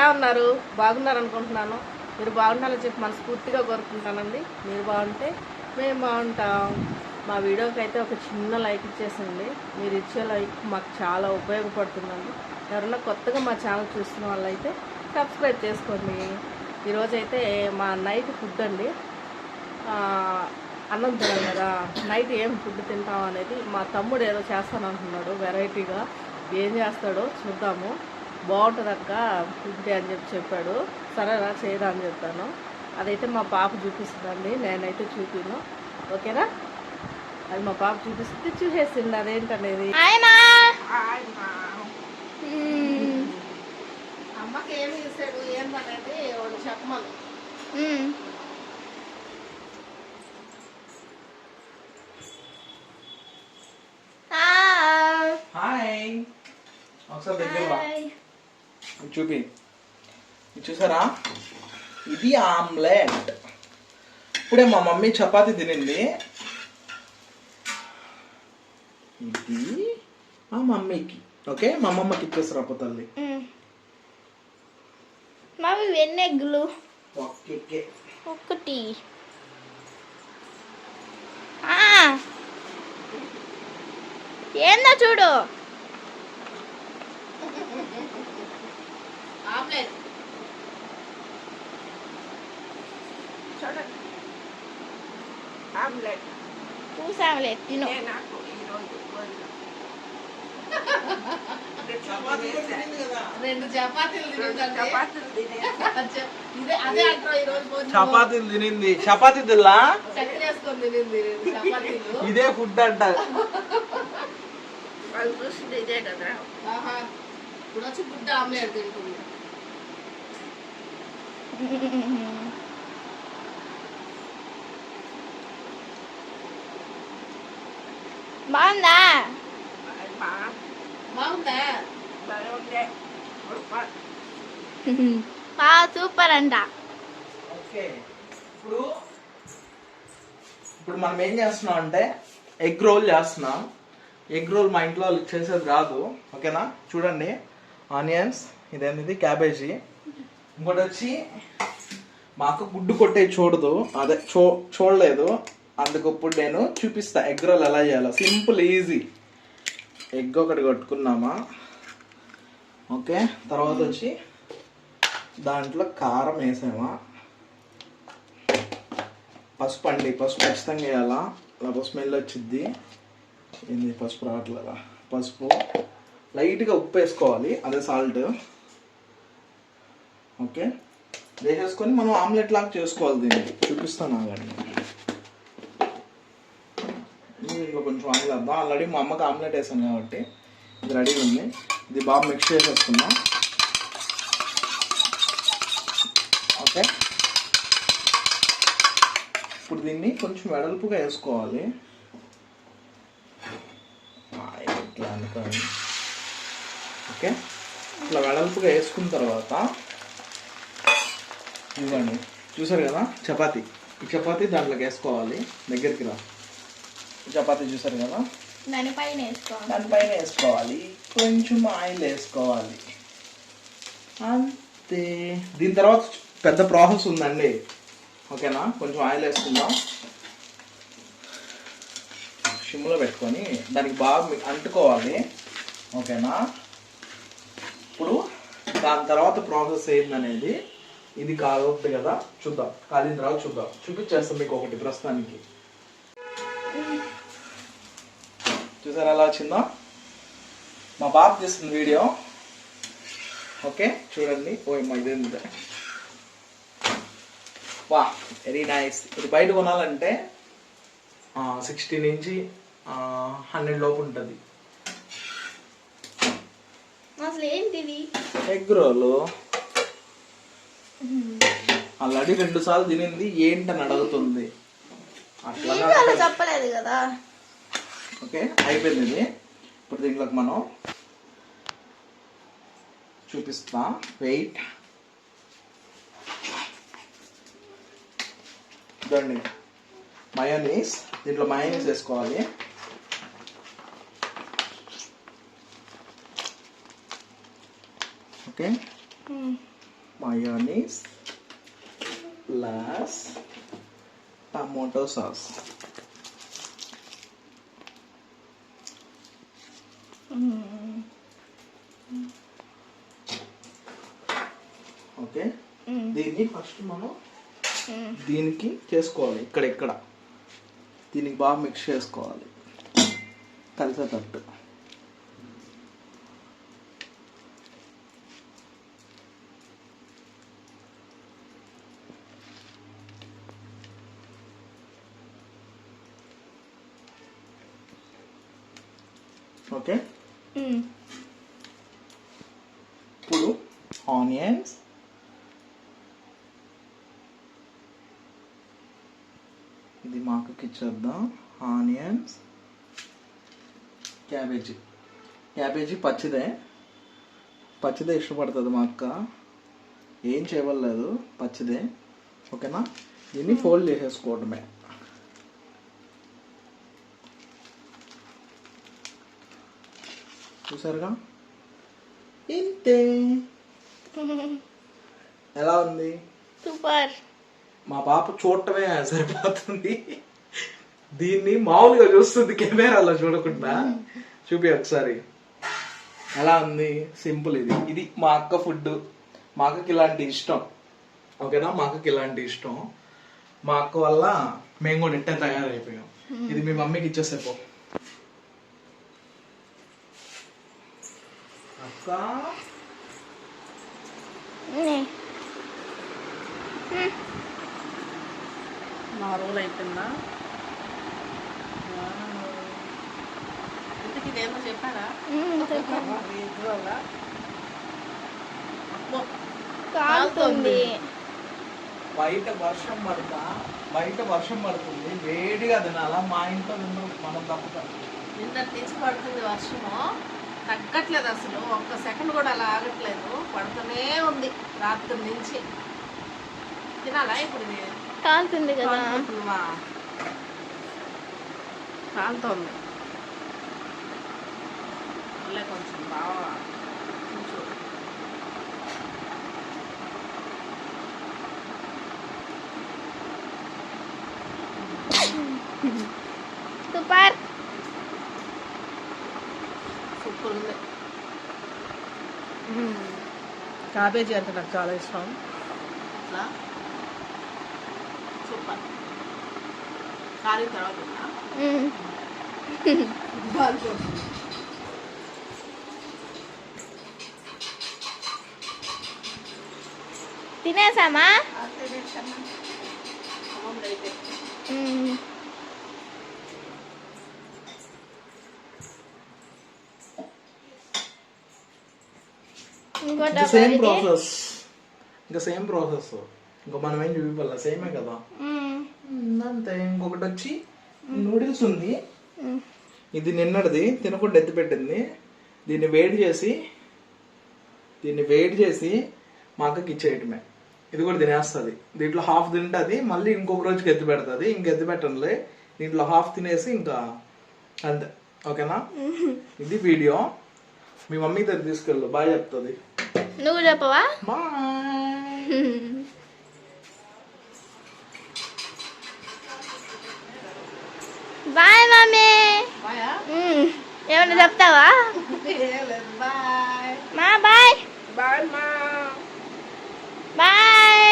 ఎలా ఉన్నారు? బాగున్నారు అనుకుంటున్నాను. మీరు బాగుంటారని చెప్పి మనస్ఫూర్తిగా కోరుకుంటానండి. మీరు బాగుంటే మేము బాగుంటాం. మా వీడియోకి అయితే ఒక చిన్న లైక్ ఇచ్చేసండి. మీరు ఇచ్చే లైక్ మాకు చాలా ఉపయోగపడుతుందండి. ఎవరైనా కొత్తగా మా ఛానల్ చూస్తున్న వాళ్ళైతే సబ్స్క్రైబ్ చేసుకోండి. ఈరోజైతే మా నైట్ ఫుడ్ అండి. అన్నం తినాలి కదా. నైట్ ఏం ఫుడ్ తింటాం అనేది మా తమ్ముడు ఏదో చేస్తాను అంటున్నాడు వెరైటీగా. ఏం చేస్తాడో చూద్దాము. బాగుంటుంది అక్క ఫుడ్ అని చెప్పి చెప్పాడు. సరేనా చేయరా అని చెప్పాను. అదైతే మా పాప చూపిస్తుందండి నేనైతే చూపిను. ఓకేనా? అది మా పాప చూపిస్తే చూసేసింది. అదేంటనేది? ఆయమా అమ్మకి ఏమి ఇస్తాడు ఏందనేది వాడు చెప్పమను. హాయ్. ఒకసారి దగ్గర రా. చూపి. చూసారా? ఇది ఆమ్లెట్. ఇప్పుడే మా మమ్మీ చపాతీ తినింది. ఇది మా మమ్మీకి. ఓకే? మా అమ్మమ్మకి ఇచ్చేసారు అప్ప తల్లి. మావి వెన్నెగ్గులు ఓకే ఒకటి. ఏందో చూడు. చూసాములే తిను చపాతీలు తినింది చపాతీ తిల్లా ఇదే ఫుడ్ అంట ఇదే కదా ఇప్పుడు వచ్చి గుడ్డ ఆమ్లెట్ తింటుంది బాగుందా? బాగుందా? సూపర్ అంట. ఓకే. ఇప్పుడు ఇప్పుడు మనం ఏం చేస్తున్నాం అంటే ఎగ్ రోల్ చేస్తున్నాం. ఎగ్ రోల్ మా ఇంట్లో వాళ్ళు చేసేది రాదు ఓకేనా? చూడండి. ఆనియన్స్ ఇదేంటిది? క్యాబేజీ ఇంకోటి వచ్చి మా అక్క గుడ్డు కొట్టే చూడదు. అదే చూ చూడలేదు. అందుకు ఇప్పుడు నేను చూపిస్తా. ఎగ్ రోల్ ఎలా చేయాలో. Simple easy. ఎగ్ ఒకటి కొట్టుకున్నామా? ఓకే తర్వాత వచ్చి దాంట్లో కారం వేసామా? పసుపు అండి పసుపు ఖచ్చితంగా వేయాలా? లేకపోతే స్మెల్ వచ్చిద్ది. ఏంది పసుపు రావట్లేదా? పసుపు. లైట్గా ఉప్పు వేసుకోవాలి అదే సాల్ట్. ఓకే వేసేసుకొని మనం ఆమ్లెట్ లాగా చేసుకోవాలి దీన్ని. చూపిస్తాను ఆగండి. ఇందులో కొంచెం ఆయిల్ వేద్దాం ఆల్రెడీ మా అమ్మకి ఆమ్లెట్ వేసాను కాబట్టి ఇది రెడీగా ఉంది. ఇది బాగా మిక్స్ చేసేసుకుందాం. ఓకే. ఇప్పుడు దీన్ని కొంచెం వెడల్పుగా వేసుకోవాలి. ఇట్లా అనుకోండి. ఓకే. ఇట్లా వెడల్పుగా వేసుకున్న తర్వాత ఇవ్వండి చూసారు కదా? చపాతీ. ఈ చపాతీ దాంట్లోకి వేసుకోవాలి. దగ్గరికి రా. చపాతీ చూసారు కదా? దానిపైన వేసుకోవాలి. దానిపైన వేసుకోవాలి. కొంచెం ఆయిల్ వేసుకోవాలి. అంతే. దీని తర్వాత పెద్ద ప్రాసెస్ ఉందండి. ఓకేనా? కొంచెం ఆయిల్ వేసుకుందాం. సిమ్లో పెట్టుకొని దానికి బాగా అంటుకోవాలి. ఓకేనా? ఇప్పుడు దాని తర్వాత ప్రాసెస్ ఏందనేది ఇది కాగొద్దు కదా. చూద్దాం. కాలిన తర్వాత చూద్దాం. చూపించేస్తాం మీకు ఒకటి ప్రస్తుతానికి. చూసారా ఎలా వచ్చిందో? మా బాబు తీస్తుంది వీడియో. ఓకే చూడండి. ఓ మా ఇదేంది వా వెరీ నైస్ ఇది బయట కొనాలంటే సిక్స్టీ నుంచి హండ్రెడ్ లోపు ఉంటుంది. ఎగ్ రోల్ ఆల్రెడీ రెండు సార్లు తినింది ఏంటని అడుగుతుంది. అట్లా చెప్పలేదు కదా. ఓకే అయిపోయింది. ఇది ఇప్పుడు దీంట్లోకి మనం చూపిస్తా. వెయిట్ చూడండి మయోనీస్ దీంట్లో మయోనీస్ వేసుకోవాలి. Okay mayonnaise plus tomato sauce okay? దీన్ని ఫస్ట్ మనం దీనికి చేసుకోవాలి ఇక్కడ ఇక్కడ. దీనికి బాగా మిక్స్ చేసుకోవాలి. కలిసేటట్టు ఓకే? ఇప్పుడు ఆనియన్స్ ఇది మా అక్కకి ఇచ్చేద్దాం. ఆనియన్స్ క్యాబేజీ క్యాబేజీ పచ్చిదే. పచ్చిదే ఇష్టపడుతుంది మా అక్క. ఏం చేయవలేదు పచ్చిదే. ఓకేనా? దీన్ని ఫోల్డ్ చేసేసుకోవడమే. చూసారుగా? ఇంతే ఎలా ఉంది? సూపర్. మా పాప చూడటమే సరిపోతుంది. దీన్ని మామూలుగా చూస్తుంది కెమెరాలో చూడకుండా. చూపి ఒకసారి. ఎలా ఉంది? సింపుల్ ఇది. ఇది మా అక్క ఫుడ్. మా అక్కకి ఇలాంటి ఇష్టం. ఓకేనా? మా అక్కకి ఇలాంటి ఇష్టం. మా అక్క వల్ల మేము కూడా ఇట్టే తయారైపోయాం. ఇది మీ మమ్మీకి ఇచ్చేసేపో. అక్క నా. రోల్ అయిపోయిందా? ఇంతకి ఇదేమో చెప్పారా? కాలుతుంది. బయట వర్షం పడతా బయట వర్షం పడుతుంది వేడిగా తినాలా? మా ఇంట్లో మనం తప్పుతాం నిన్న తీసి పడుతుంది వర్షము. తగ్గట్లేదు అసలు. ఒక్క సెకండ్ కూడా అలా ఆగట్లేదు. పడుతూనే ఉంది రాత్రి నుంచి. తినాలా ఇప్పుడు కాలుతుంది కదా. కాలుతుందా? కొంచెం బాగా కొంచెం సూపర్ సూపర్ ఉంది క్యాబేజీ అంటే నాకు చాలా ఇష్టం. సూపర్. కాలిన తర్వాత? కాలిపోతుంది. తినేసామా? మామూలుగా అయితే. మ్మ్. ఇంకో డబ్బా సేమ్. ప్రాసెస్ ఇంకా సేమ్ ప్రాసెస్ ఇంకా మనం ఏం సేమే కదా. అంతే. ఇంకొకటి వచ్చి నూడిల్స్ ఉంది. ఇది నిన్నటిది. తినకుండా ఎత్తి పెట్టింది. దీన్ని వేడి చేసి దీన్ని వేడి చేసి మా అక్కకి ఇచ్చేయటమే. ఇది కూడా తినేస్తుంది. దీంట్లో హాఫ్ తింటుంది. మళ్ళీ ఇంకొక రోజుకి ఎత్తి పెడుతుంది. ఇంక ఎత్తి పెట్టనులే. దీంట్లో హాఫ్ తినేసి ఇంకా అంతే. ఓకేనా? ఇది వీడియో. మీ మమ్మీ దగ్గర తీసుకెళ్ళు బాయ్ చెప్తుంది. నువ్వు చెప్పవా? బాయ్. మమ్మీ. ఏమన్నా చెప్తావా? మా బాయ్. బాయ్ మా. బాయ్.